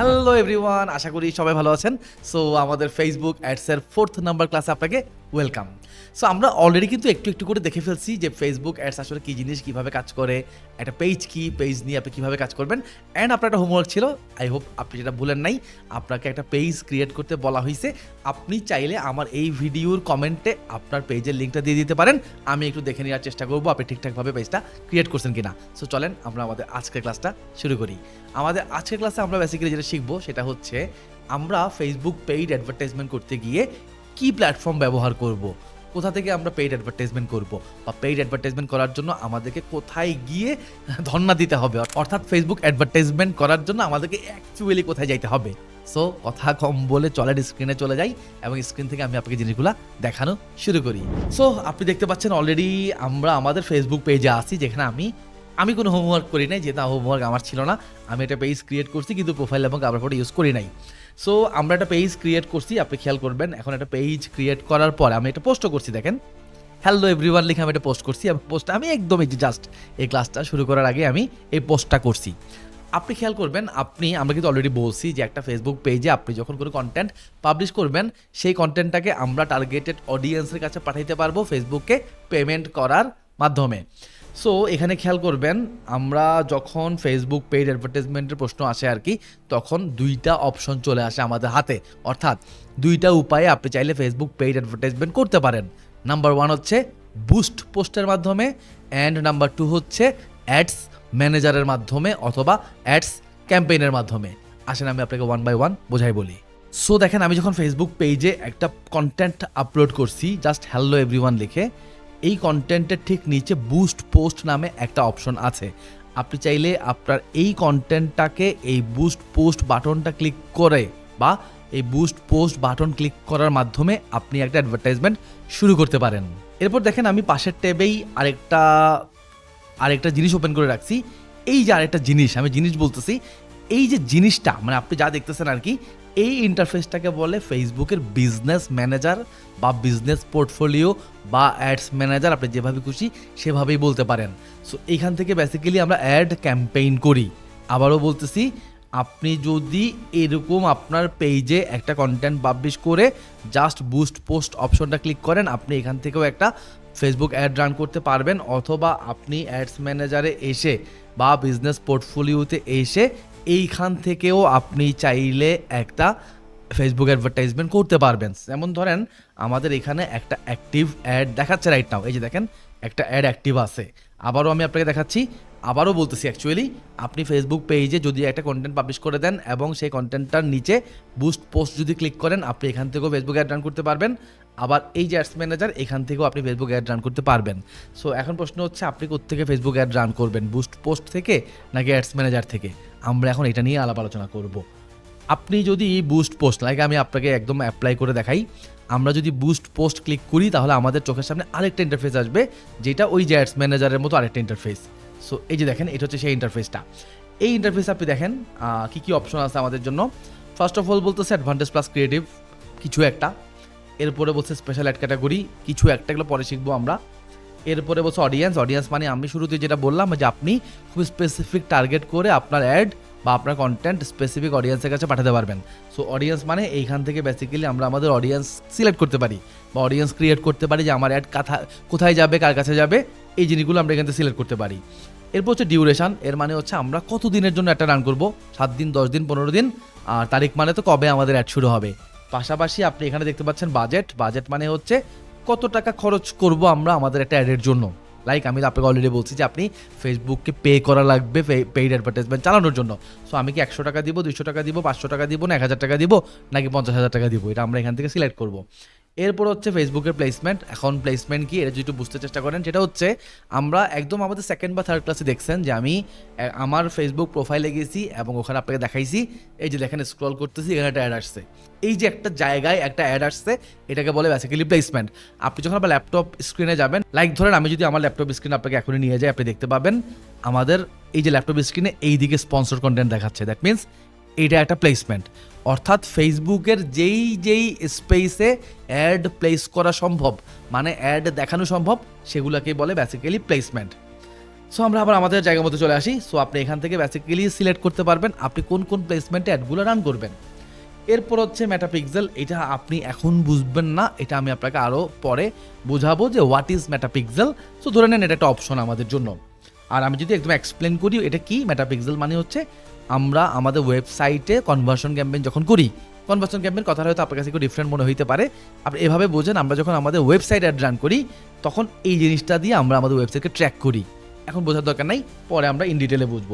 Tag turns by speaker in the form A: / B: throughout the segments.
A: Hello everyone আশা করি সবাই ভালো আছেন। সো আমাদের ফেসবুক অ্যাডসের ফোর্থ নাম্বার ক্লাসে আপনাকে ওয়েলকাম সো আমরা অলরেডি কিন্তু একটু একটু করে দেখে ফেলছি যে ফেসবুক অ্যাডস আসলে কী জিনিস, কীভাবে কাজ করে, একটা পেজ কি পেজ নিয়ে আপনি কীভাবে কাজ করবেন অ্যান্ড আপনার একটা হোমওয়ার্ক ছিল। আই হোপ আপনি যেটা ভুলেন নাই, আপনাকে একটা পেজ ক্রিয়েট করতে বলা হয়েছে আপনি চাইলে আমার এই ভিডিওর কমেন্টে আপনার পেজের লিঙ্কটা দিয়ে দিতে পারেন। আমি একটু দেখে নেওয়ার চেষ্টা করব আপনি ঠিকঠাকভাবে পেজটা ক্রিয়েট করছেন কিনা। সো চলেন আমরা আমাদের আজকের ক্লাসটা শুরু করি। আমাদের আজকের ক্লাসে আমরা বেসিক্যালি যেটা শিখব সেটা হচ্ছে, আমরা ফেসবুক পেইড অ্যাডভার্টাইজমেন্ট করতে গিয়ে কি প্ল্যাটফর্ম ব্যবহার করব। কোথা থেকে আমরা পেইড অ্যাডভার্টাইজমেন্ট করব? বা পেইড অ্যাডভার্টাইজমেন্ট করার জন্য আমাদেরকে কোথায় গিয়ে ধর্ণা দিতে হবে? অর্থাৎ ফেসবুক অ্যাডভার্টাইজমেন্ট করার জন্য আমাদেরকে অ্যাকচুয়ালি কোথায় যাইতে হবে? সো কথা কম বলে চলেন স্ক্রিনে চলে যাই এবং স্ক্রিন থেকে আমি আপনাকে জিনিসগুলো দেখানো শুরু করি। সো আপনি দেখতে পাচ্ছেন অলরেডি আমরা আমাদের ফেসবুক পেজে আসি যেখানে আমি আমি কোনো হোমওয়ার্ক করি নাই যেটা হোমওয়ার্ক আমার ছিল না। আমি একটা পেজ ক্রিয়েট করছি, কিন্তু প্রোফাইল এবং কাভার ফটো ইউজ করি নাই। সো আমরা একটা পেজ ক্রিয়েট করছি, আপনি খেয়াল করবেন, এখন একটা পেজ ক্রিয়েট করার পর আমি একটা পোস্টও করছি, দেখেন। হ্যালো এভরিওয়ান লিখে আমি একটা পোস্ট করছি এবং পোস্টটা আমি একদম এই জাস্ট এই ক্লাসটা শুরু করার আগে আমি এই পোস্টটা করছি। আপনি খেয়াল করবেন, আপনি, আমরা কিন্তু অলরেডি বলছি যে একটা ফেসবুক পেজে আপনি যখন কোনো কন্টেন্ট পাবলিশ করবেন, সেই কন্টেন্টটাকে আমরা টার্গেটেড অডিয়েন্সের কাছে পাঠাইতে পারব ফেসবুকে পেমেন্ট করার মাধ্যমে। সো এখানে খেয়াল করবেন, আমরা যখন ফেসবুক পেইড অ্যাডভার্টাইজমেন্টের প্রশ্ন আসে আর কি, তখন দুইটা অপশন চলে আসে আমাদের হাতে। অর্থাৎ দুইটা উপায়ে আপনি চাইলে ফেসবুক পেইড অ্যাডভার্টাইজমেন্ট করতে পারেন। নাম্বার ওয়ান হচ্ছে বুস্ট পোস্টের মাধ্যমে অ্যান্ড নাম্বার টু হচ্ছে অ্যাডস ম্যানেজারের মাধ্যমে অথবা অ্যাডস ক্যাম্পেইনের মাধ্যমে। আসেন আমি আপনাকে ওয়ান বাই ওয়ান বোঝাই বলি। সো দেখেন, আমি যখন ফেসবুক পেজে একটা কন্টেন্ট আপলোড করছি জাস্ট হ্যালো এভরিওয়ান লিখে এই কন্টেন্টের ঠিক নিচে বুস্ট পোস্ট নামে একটা অপশন আছে। আপনি চাইলে আপনার এই কন্টেন্টটাকে এই বুস্ট পোস্ট বাটনটা ক্লিক করে বা এই বুস্ট পোস্ট বাটন ক্লিক করার মাধ্যমে আপনি একটা অ্যাডভার্টাইজমেন্ট শুরু করতে পারেন। এরপর দেখেন আমি পাশের ট্যাবেই আরেকটা আরেকটা জিনিস ওপেন করে রাখছি। এই যে আরেকটা জিনিস, আমি জিনিস বলতেছি, এই যে জিনিসটা মানে আপনি যা দেখতেছেন আর কি এই ইন্টারফেসটাকে বলে ফেসবুকের বিজনেস ম্যানেজার বা বিজনেস পোর্টফোলিও বা অ্যাডস ম্যানেজার আপনি যেভাবে খুশি সেভাবেই বলতে পারেন। সো এইখান থেকে বেসিক্যালি আমরা অ্যাড ক্যাম্পেইন করি। আবারও বলতেছি, আপনি যদি এরকম আপনার পেজে একটা কন্টেন্ট পাবলিশ করে জাস্ট বুস্ট পোস্ট অপশনটা ক্লিক করেন, আপনি এখান থেকেও একটা ফেসবুক অ্যাড রান করতে পারবেন। অথবা আপনি অ্যাডস ম্যানেজারে এসে বা বিজনেস পোর্টফোলিওতে এসে এইখান থেকেও আপনি চাইলে একটা ফেসবুক অ্যাডভার্টাইজমেন্ট করতে পারবেন। যেমন ধরেন, আমাদের এখানে একটা অ্যাক্টিভ অ্যাড দেখাচ্ছে রাইট নাও এই যে দেখেন, একটা অ্যাড অ্যাক্টিভ আছে। আবারও আমি আপনাকে দেখাচ্ছি আবারও বলতেছি অ্যাকচুয়ালি আপনি ফেসবুক পেজে যদি একটা কন্টেন্ট পাবলিশ করে দেন এবং সেই কন্টেন্টটার নিচে বুস্ট পোস্ট যদি ক্লিক করেন, আপনি এখান থেকেও ফেসবুক অ্যাড রান করতে পারবেন। আবার এই যে অ্যাডস ম্যানেজার এখান থেকেও আপনি ফেসবুক অ্যাড রান করতে পারবেন। সো এখন প্রশ্ন হচ্ছে, আপনি কোথেকে ফেসবুক অ্যাড রান করবেন? বুস্ট পোস্ট থেকে নাকি অ্যাডস ম্যানেজার থেকে? আমরা এখন এটা নিয়ে আলাপ আলোচনা করব। আপনি যদি বুস্ট পোস্ট লাইক আমি আপনাকে একদম অ্যাপ্লাই করে দেখাই, আমরা যদি বুস্ট পোস্ট ক্লিক করি, তাহলে আমাদের চোখের সামনে আরেকটা ইন্টারফেস আসবে, যেটা ওই যে অ্যাডস ম্যানেজারের মতো আরেকটা ইন্টারফেস সো এই যে দেখেন, এটা হচ্ছে সেই ইন্টারফেসটা এই ইন্টারফেস আপনি দেখেন কি কি অপশন আছে আমাদের জন্য। ফার্স্ট অফ অল বলতেছে অ্যাডভান্টেজ প্লাস ক্রিয়েটিভ কিছু একটা। এরপরে বলছে স্পেশাল অ্যাড ক্যাটাগরি কিছু একটা, এগুলো পরে শিখব আমরা। এরপরে বলছে অডিয়েন্স অডিয়েন্স মানে আমি শুরুতে যেটা বললাম, যে আপনি খুব স্পেসিফিক টার্গেট করে আপনার অ্যাড বা আপনার কন্টেন্ট স্পেসিফিক অডিয়েন্সের কাছে পাঠাতে পারবেন। সো অডিয়েন্স মানে এইখান থেকে বেসিক্যালি আমরা আমাদের অডিয়েন্স সিলেক্ট করতে পারি। বা অডিয়েন্স ক্রিয়েট করতে পারি যে আমার অ্যাড কাথা, কোথায় যাবে, কার কাছে যাবে, এই জিনিসগুলো আমরা এখান থেকে সিলেক্ট করতে পারি। এরপর হচ্ছে ডিউরেশন এর মানে হচ্ছে আমরা কত দিনের জন্য একটা রান করব? সাত দিন, দশ দিন, পনেরো দিন, আর তারিখ মানে তো কবে আমাদের অ্যাড শুরু হবে? পাশাপাশি আপনি এখানে দেখতে পাচ্ছেন বাজেট বাজেট মানে হচ্ছে কত টাকা খরচ করব আমরা আমাদের একটা অ্যাডের জন্য? লাইক আমি আপনাকে অলরেডি বলছি যে আপনি ফেসবুককে পে করা লাগবে পেইড অ্যাডভার্টাইজমেন্ট চালানোর জন্য। সো আমি কি একশো টাকা দিব দুশো টাকা দিব, পাঁচশো টাকা দিব না এক হাজার টাকা দিব, নাকি পঞ্চাশ হাজার টাকা দিব? এটা আমরা এখান থেকে সিলেক্ট করব। এরপর হচ্ছে ফেসবুকের প্লেসমেন্ট এখন প্লেসমেন্ট কি? এটা যদি একটু বুঝতে চেষ্টা করেন, সেটা হচ্ছে আমরা একদম আমাদের সেকেন্ড বা থার্ড ক্লাসে দেখছেন যে আমি আমার ফেসবুক প্রোফাইলে গেছি এবং ওখানে আপনাকে দেখাইছি। এই যে দেখেন স্ক্রল করতেছি, এখানে একটা অ্যাড আসছে। এই যে একটা জায়গায় একটা অ্যাড আসছে, এটাকে বলে বেসিক্যালি প্লেসমেন্ট আপনি যখন আপনার ল্যাপটপ স্ক্রিনে যাবেন লাইক ধরেন আমি যদি আমার ল্যাপটপ স্ক্রিন আপনাকে এখনই নিয়ে যাই, আপনি দেখতে পাবেন আমাদের এই যে ল্যাপটপ স্ক্রিনে এই দিকে স্পন্সর কন্টেন্ট দেখাচ্ছে। দ্যাট মিনস এটা একটা প্লেসমেন্ট অর্থাৎ ফেসবুকের যেই যেই স্পেসে অ্যাড প্লেস করা সম্ভব মানে অ্যাড দেখানো সম্ভব সেগুলোকে বলে বেসিক্যালি প্লেসমেন্ট সো আমরা আবার আমাদের জায়গা মতো চলে আসি। সো আপনি এখান থেকে বেসিক্যালি সিলেক্ট করতে পারবেন আপনি কোন কোন প্লেসমেন্টে অ্যাডগুলো রান করবেন। এরপর হচ্ছে মেটাপিক্সেল এটা আপনি এখন বুঝবেন না, এটা আমি আপনাকে আরও পরে বোঝাবো যে হোয়াট ইজ মেটাপিক্সেল সো ধরে নেন এটা একটা অপশন আমাদের জন্য। আর আমি যদি একদম এক্সপ্লেন করি এটা কি? মেটাপিক্সেল মানে হচ্ছে আমরা আমাদের ওয়েবসাইটে কনভার্সন ক্যাম্পেইন যখন করি কনভার্সন ক্যাম্পেইন কথা হয়তো আপনার কাছে একটু ডিফারেন্ট মনে হইতে পারে। আপনি এভাবে বোঝেন, আমরা যখন আমাদের ওয়েবসাইট অ্যাড রান করি, তখন এই জিনিসটা দিয়ে আমরা আমাদের ওয়েবসাইটকে ট্র্যাক করি। এখন বোঝার দরকার নাই, পরে আমরা ইন ডিটেলে বুঝব।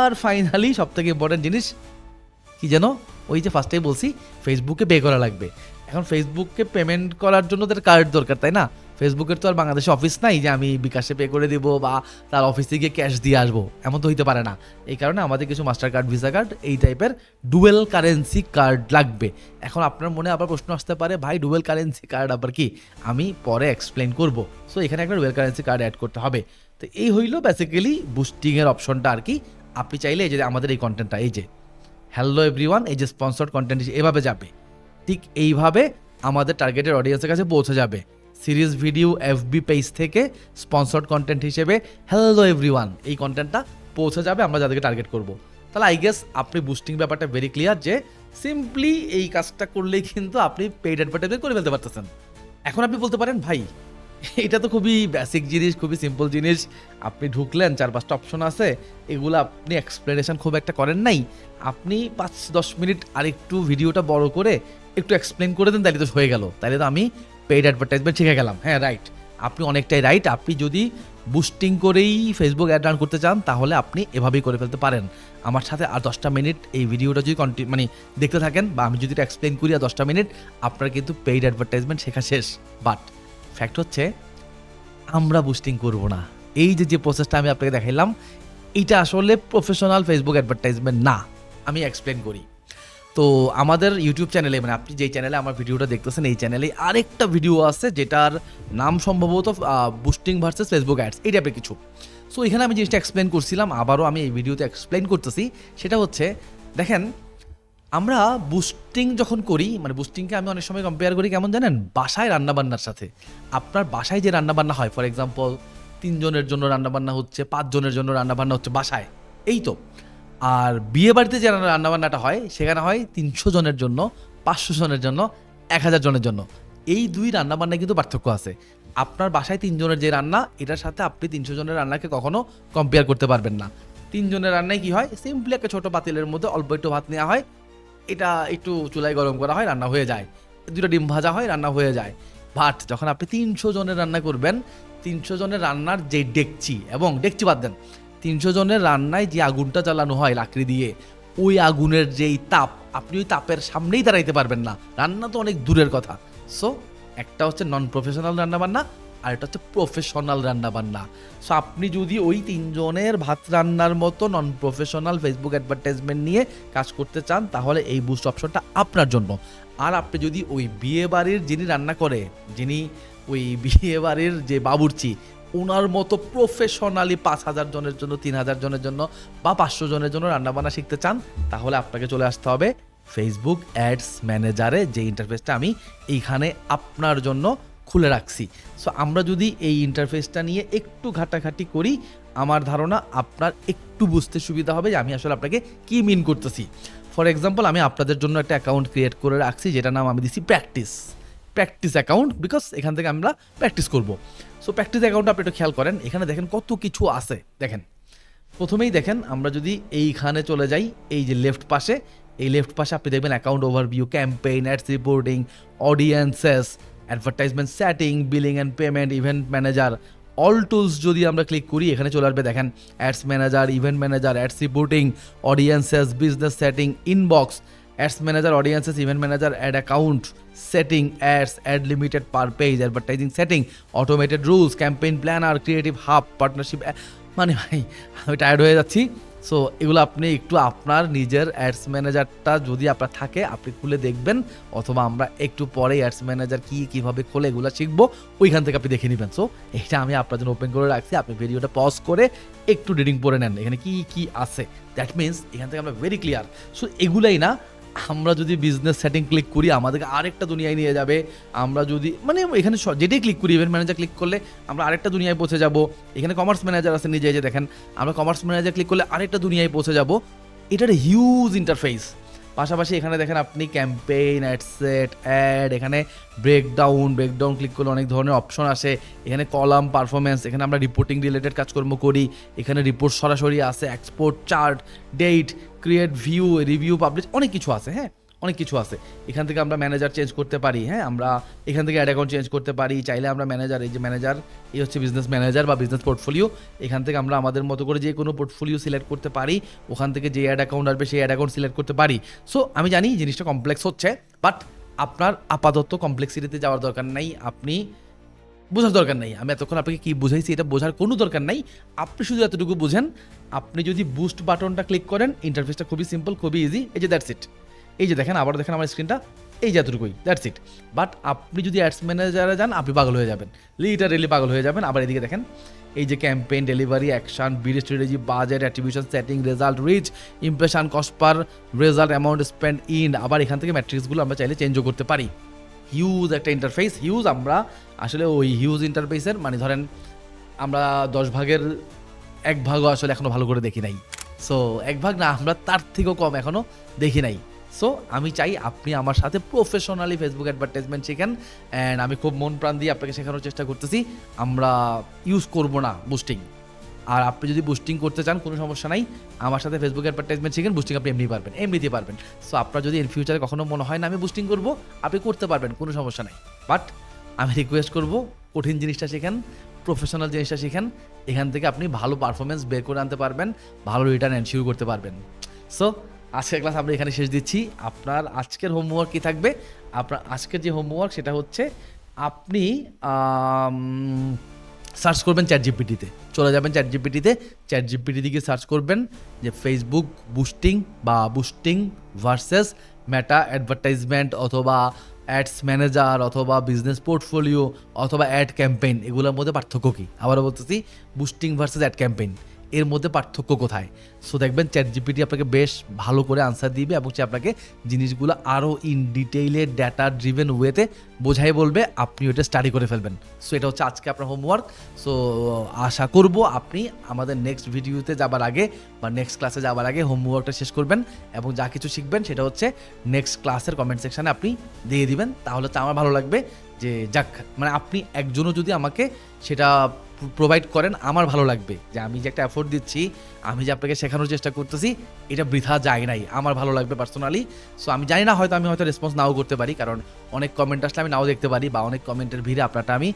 A: আর ফাইনালি সব থেকে ইম্পর্টেন্ট জিনিস, কি যেন? ওই যে ফার্স্টেই বলছি ফেসবুকে পে করা লাগবে। এখন ফেসবুককে পেমেন্ট করার জন্য তার কার্ড দরকার, তাই না? ফেসবুকের তো আর বাংলাদেশে অফিস নাই যে আমি বিকাশে পে করে দিব বা তার অফিসে গিয়ে ক্যাশ দিয়ে আসব। এমন তো হইতে পারে না। এই কারণে আমাদের কিছু মাস্টার কার্ড ভিসা কার্ড এই টাইপের ডুয়েল কারেন্সি কার্ড লাগবে। এখন আপনার মনে আবার প্রশ্ন আসতে পারে, ভাই ডুয়েল কারেন্সি কার্ড আবার কি? আমি পরে এক্সপ্লেন করব। সো এখানে একটা ডুয়েল কারেন্সি কার্ড অ্যাড করতে হবে। তো এই হইল বেসিক্যালি বুস্টিংয়ের অপশনটা আর কি। আপনি চাইলে এই যে আমাদের এই কন্টেন্টটা এই যে হ্যালো এভরিওয়ান এই যে স্পন্সর্ড কন্টেন্ট এভাবে যাবে। ঠিক এইভাবে আমাদের টার্গেটের অডিয়েন্সের কাছে পৌঁছে যাবে। সিরিজ ভিডিও এফবি পেজ থেকে স্পন্সর্ড কন্টেন্ট হিসেবে হ্যালো এভরিওয়ান এই কন্টেন্টটা পৌঁছে যাবে, আমরা যাদেরকে টার্গেট করব। তাহলে আই গেস আপনি বুস্টিং ব্যাপারটা ভেরি ক্লিয়ার যে সিম্পলি এই কাজটা করলেই কিন্তু আপনি পেইড অ্যাডভার্টাইজমেন্ট করে ফেলতে পারতেছেন। এখন আপনি বলতে পারেন, ভাই, এটা তো খুবই বেসিক জিনিস, খুবই সিম্পল জিনিস। আপনি ঢুকলেন, চার পাঁচটা অপশন আছে, এগুলো আপনি এক্সপ্লেনেশন খুব একটা করেন নাই। আপনি পাঁচ দশ মিনিট আরেকটু ভিডিওটা বড় করে একটু এক্সপ্লেন করে দেন, তাহলে তো হয়ে গেল। তাহলে তো আমি পেইড অ্যাডভার্টাইজমেন্ট শিখে গেলাম। হ্যাঁ রাইট আপনি অনেকটাই রাইট আপনি যদি বুস্টিং করেই ফেসবুক অ্যাড রান করতে চান, তাহলে আপনি এভাবেই করে ফেলতে পারেন। আমার সাথে আর দশটা মিনিট এই ভিডিওটা যদি কন্টি মানে দেখতে থাকেন, বা আমি যদি এক্সপ্লেন করি আর দশটা মিনিট আপনার কিন্তু পেইড অ্যাডভার্টাইজমেন্ট শেখা শেষ। বাট ফ্যাক্ট হচ্ছে, আমরা বুস্টিং করব না। এই যে যে প্রসেসটা আমি আপনাকে দেখাইলাম, এটা আসলে প্রফেশনাল ফেসবুক অ্যাডভার্টাইজমেন্ট না। আমি এক্সপ্লেন করি। তো আমাদের ইউটিউব চ্যানেলে মানে আপনি যেই চ্যানেলে আমার ভিডিওটা দেখতেছেন, এই চ্যানেলে আরেকটা ভিডিও আছে যেটার নাম সম্ভবত বুস্টিং ভার্সেস ফেসবুক অ্যাডস এই টাইপের কিছু। সো এখানে আমি জিনিসটা এক্সপ্লেন করছিলাম, আবারও আমি এই ভিডিওতে এক্সপ্লেন করতেছি। সেটা হচ্ছে, দেখেন, আমরা বুস্টিং যখন করি মানে বুস্টিংকে আমি অনেক সময় কম্পেয়ার করি কেমন জানেন? বাসায় রান্নাবান্নার সাথে। আপনার বাসায় যে রান্নাবান্না হয় ফর এক্সাম্পল তিনজনের জন্য রান্নাবান্না হচ্ছে, পাঁচজনের জন্য রান্নাবান্না হচ্ছে বাসায়। এই তো। আর বিয়ে বাড়িতে যে রান্নাবান্নাটা হয়, সেখানে হয় তিনশো জনের জন্য, পাঁচশো জনের জন্য, এক হাজার জনের জন্য। এই দুই রান্নাবান্নায় কিন্তু পার্থক্য আছে। আপনার বাসায় তিনজনের যে রান্না, এটার সাথে আপনি তিনশো জনের রান্নাকে কখনো কম্পেয়ার করতে পারবেন না। তিনজনের রান্নায় কি হয়? সিম্পলি একটা ছোট পাতিলের মধ্যে অল্প একটু ভাত নেওয়া হয়। এটা একটু চুলায় গরম করা হয়, রান্না হয়ে যায়। দুটো ডিম ভাজা হয়, রান্না হয়ে যায়। বাট যখন আপনি তিনশো জনের রান্না করবেন, তিনশো জনের রান্নার যে ডেকচি এবং ডেকচি বাদ দেন তিনশো জনের রান্নায় যে আগুনটা জ্বালানো হয় লাকড়ি দিয়ে, ওই আগুনের যেই তাপ, আপনি ওই তাপের সামনেই দাঁড়াইতে পারবেন না। রান্না তো অনেক দূরের কথা। সো একটা হচ্ছে নন প্রফেশনাল রান্নাবান্না আর এটা হচ্ছে প্রফেশনাল রান্নাবান্না। সো আপনি যদি ওই তিনজনের ভাত রান্নার মতো নন প্রফেশনাল ফেসবুক অ্যাডভার্টাইজমেন্ট নিয়ে কাজ করতে চান, তাহলে এই বুস্ট অপশনটা আপনার জন্য। আর আপনি যদি ওই বিয়ে বাড়ির যিনি রান্না করে, যিনি ওই বিয়ে বাড়ির যে বাবুর্চি ওনার মতো প্রফেশনালি পাঁচ হাজার জনের জন্য, তিন হাজার জনের জন্য বা পাঁচশো জনের জন্য রান্নাবান্না শিখতে চান, তাহলে আপনাকে চলে আসতে হবে ফেসবুক অ্যাডস ম্যানেজারে যে ইন্টারফেসটা আমি এইখানে আপনার জন্য খুলে রাখছি। সো আমরা যদি এই ইন্টারফেসটা নিয়ে একটু ঘাটাঘাটি করি, আমার ধারণা আপনার একটু বুঝতে সুবিধা হবে যে আমি আসলে আপনাকে কি মিন করতেছি। ফর এক্সাম্পল আমি আপনাদের জন্য একটা অ্যাকাউন্ট ক্রিয়েট করে রাখছি যেটা নাম আমি দিছি প্র্যাকটিস প্র্যাকটিস অ্যাকাউন্ট বিকজ এখান থেকে আমরা প্র্যাকটিস করব। সো প্র্যাকটিস অ্যাকাউন্ট আপনি একটু খেয়াল করেন, এখানে দেখেন কত কিছু আছে। দেখেন, প্রথমেই দেখেন আমরা যদি এইখানে চলে যাই, এই যে লেফট পাশে, এই লেফট পাশে আপনি দেখবেন account overview campaign ads reporting audiences advertisement setting billing and payment event manager all tools যদি আমরা ক্লিক করি, এখানে চলে আসবে, দেখেন ads manager event manager ads reporting audiences business setting inbox ads manager audiences event manager ad account setting ads ad limited per page advertising setting automated rules campaign planner creative hub partnership মানে ভাই, আমি tired হয়ে যাচ্ছি। So এগুলো আপনি একটু আপনার নিজের অ্যাডস ম্যানেজারটা যদি আপনার থাকে, আপনি খুলে দেখবেন, অথবা আমরা একটু পরে অ্যাডস ম্যানেজার কী, কীভাবে খোলে, এগুলো শিখব, ওইখান থেকে আপনি দেখে নেবেন। সো এটা আমি আপনার জন্য ওপেন করে রাখছি। আপনি ভিডিওটা পজ করে একটু রিডিং পড়ে নেন। এখানে কী কী আছে? দ্যাট মিনস এখান থেকে আমরা ভেরি ক্লিয়ার সো এগুলাই না আমরা যদি বিজনেস সেটিং ক্লিক করি, আমাদেরকে আরেকটা দুনিয়ায় নিয়ে যাবে। আমরা যদি মানে এখানে যেটাই ক্লিক করি ইভেন্ট ম্যানেজার ক্লিক করলে আমরা আরেকটা দুনিয়ায় পৌঁছে যাব। এখানে কমার্স ম্যানেজার আছে নিজে যে দেখেন, আমরা কমার্স ম্যানেজার ক্লিক করলে আরেকটা দুনিয়ায় পৌঁছে যাব। এটার হিউজ ইন্টারফেস পাশাপাশি এখানে দেখেন আপনি ক্যাম্পেইন অ্যাডসেট অ্যাড এখানে ব্রেকডাউন ব্রেকডাউন ক্লিক করলে অনেক ধরনের অপশন আসে। এখানে কলাম পারফরমেন্স এখানে আমরা রিপোর্টিং রিলেটেড কাজকর্ম করি। এখানে রিপোর্ট সরাসরি আসে export chart date create view review publish অনেক কিছু আছে হ্যাঁ? অনেক কিছু আছে। এখান থেকে আমরা ম্যানেজার চেঞ্জ করতে পারি হ্যাঁ? আমরা এখান থেকে অ্যাড অ্যাকাউন্ট চেঞ্জ করতে পারি, চাইলে আমরা ম্যানেজার এই যে ম্যানেজার এই হচ্ছে বিজনেস ম্যানেজার বা বিজনেস পোর্টফোলিও এখান থেকে আমরা আমাদের মতো করে যে কোনো পোর্টফোলিও সিলেক্ট করতে পারি, ওখান থেকে যে অ্যাড অ্যাকাউন্ট আসবে সেই অ্যাড অ্যাকাউন্ট সিলেক্ট করতে পারি। সো আমি জানি জিনিসটা কমপ্লেক্স হচ্ছে বাট আপনার আপাতত কমপ্লেক্সিটিতে যাওয়ার দরকার নাই, আপনি বোঝার দরকার নেই। আমি এতক্ষণ আপনাকে কি বুঝাইছি এটা বোঝার কোনো দরকার নাই। আপনি শুধু এতটুকু বুঝেন, আপনি যদি বুস্ট বাটনটা ক্লিক করেন ইন্টারফেসটা খুবই সিম্পল খুবই ইজি এই যে দ্যাটস ইট এই যে দেখেন আবার দেখেন আমার স্ক্রিনটা এই যে এতটুকুই দ্যাটস ইট বাট আপনি যদি অ্যাডস ম্যানেজারে যান, আপনি পাগল হয়ে যাবেন। লিটারেলি পাগল হয়ে যাবেন। আবার এদিকে দেখেন, এই যে campaign delivery action bid strategy budget attribution setting result reach impression cost per result amount spend in আবার এখান থেকে ম্যাট্রিক্সগুলো আমরা চাইলে চেঞ্জও করতে পারি। হিউজ একটা ইন্টারফেস হিউজ আমরা আসলে ওই হিউজ ইন্টারফেসের মানে ধরেন আমরা দশ ভাগের এক ভাগও আসলে এখনও ভালো করে দেখি নাই। সো এক ভাগ না, আমরা তার থেকেও কম এখনও দেখি নাই। সো আমি চাই আপনি আমার সাথে প্রফেশনালি ফেসবুক অ্যাডভার্টাইজমেন্ট শেখেন অ্যান্ড আমি খুব মন প্রাণ দিয়ে আপনাকে শেখানোর চেষ্টা করতেছি। আমরা ইউজ করব না বুস্টিং আর আপনি যদি বুস্টিং করতে চান, কোনো সমস্যা নাই। আমার সাথে ফেসবুক অ্যাডভার্টাইজমেন্ট শিখেন বুস্টিং আপনি এমনি পারবেন এমনিতে পারবেন। সো আপনার যদি ইন ফিউচারে কখনো মনে হয় না আমি বুস্টিং করব, আপনি করতে পারবেন, কোনো সমস্যা নাই। বাট আমি রিকোয়েস্ট করব, কঠিন জিনিসটা শেখেন প্রফেশনাল জিনিসটা শেখেন। এখান থেকে আপনি ভালো পারফরমেন্স বের করে আনতে পারবেন, ভালো রিটার্ন এনশিওর করতে পারবেন। সো আজকের ক্লাস আমরা এখানে শেষ দিচ্ছি। আপনার আজকের হোমওয়ার্ক কী থাকবে? আপনার আজকের যে হোমওয়ার্ক সেটা হচ্ছে আপনি সার্চ করবেন চ্যাট জিপিটিতে চলে যাবেন চ্যাট জিপিটিতে চ্যাট জিপিটি দিকে সার্চ করবেন যে ফেসবুক বুস্টিং বা বুস্টিং ভার্সেস মেটা অ্যাডভার্টাইজমেন্ট অথবা অ্যাডস ম্যানেজার অথবা বিজনেস পোর্টফোলিও অথবা অ্যাড ক্যাম্পেইন এগুলোর মধ্যে পার্থক্য কী? আবারও বলতেছি বুস্টিং ভার্সেস অ্যাড ক্যাম্পেইন এর মধ্যে পার্থক্য কোথায়? সো দেখবেন চ্যাট জিপিটি আপনাকে বেশ ভালো করে আনসার দিবে এবং সে আপনাকে জিনিসগুলো আরও ইন ডিটেইলে ডেটা ড্রিভেন ওয়েতে বোঝাই বলবে আপনি ওটা স্টাডি করে ফেলবেন। সো এটা হচ্ছে আজকে আপনার হোমওয়ার্ক সো আশা করব আপনি আমাদের নেক্সট ভিডিওতে যাবার আগে বা নেক্সট ক্লাসে যাবার আগে হোমওয়ার্কটা শেষ করবেন এবং যা কিছু শিখবেন সেটা হচ্ছে নেক্সট ক্লাসের কমেন্ট সেকশানে আপনি দিয়ে দিবেন। তাহলে তো আমার ভালো লাগবে যে যাক মানে আপনি একজনও যদি আমাকে সেটা প্রোভাইড করেন, আমার ভালো লাগবে। যে আমি যে একটা এফোর্ট দিচ্ছি, আমি যে আপনাকে শেখানোর চেষ্টা করতেছি, এটা বৃথা যায় নাই, আমার ভালো লাগবে পার্সোনালি সো আমি জানি না হয়তো আমি হয়তো রেসপন্স নাও করতে পারি, কারণ অনেক কমেন্ট আসলে আমি নাও দেখতে পারি বা অনেক কমেন্টের ভিড়ে আপনারটা আমি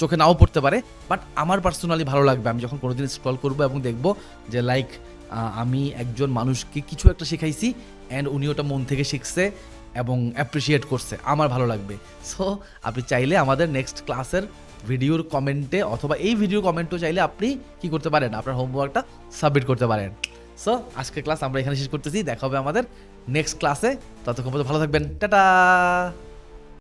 A: চোখে নাও পড়তে পারে। বাট আমার পার্সোনালি ভালো লাগবে, আমি যখন কোনোদিন স্ক্রল করব এবং দেখব যে লাইক আমি একজন মানুষকে কিছু একটা শেখাইছি অ্যান্ড উনি ওটা মন থেকে শিখছে এবং অ্যাপ্রিসিয়েট করছে, আমার ভালো লাগবে। সো আপনি চাইলে আমাদের নেক্সট ক্লাসের ভিডিওর কমেন্টে অথবা এই ভিডিও কমেন্টও চাইলে আপনি কি করতে পারেন? আপনার হোমওয়ার্কটা সাবমিট করতে পারেন। সো আজকের ক্লাস আমরা এখানে শেষ করতেছি। দেখা হবে আমাদের নেক্সট ক্লাসে ততক্ষণ পর্যন্ত ভালো থাকবেন। টাটা!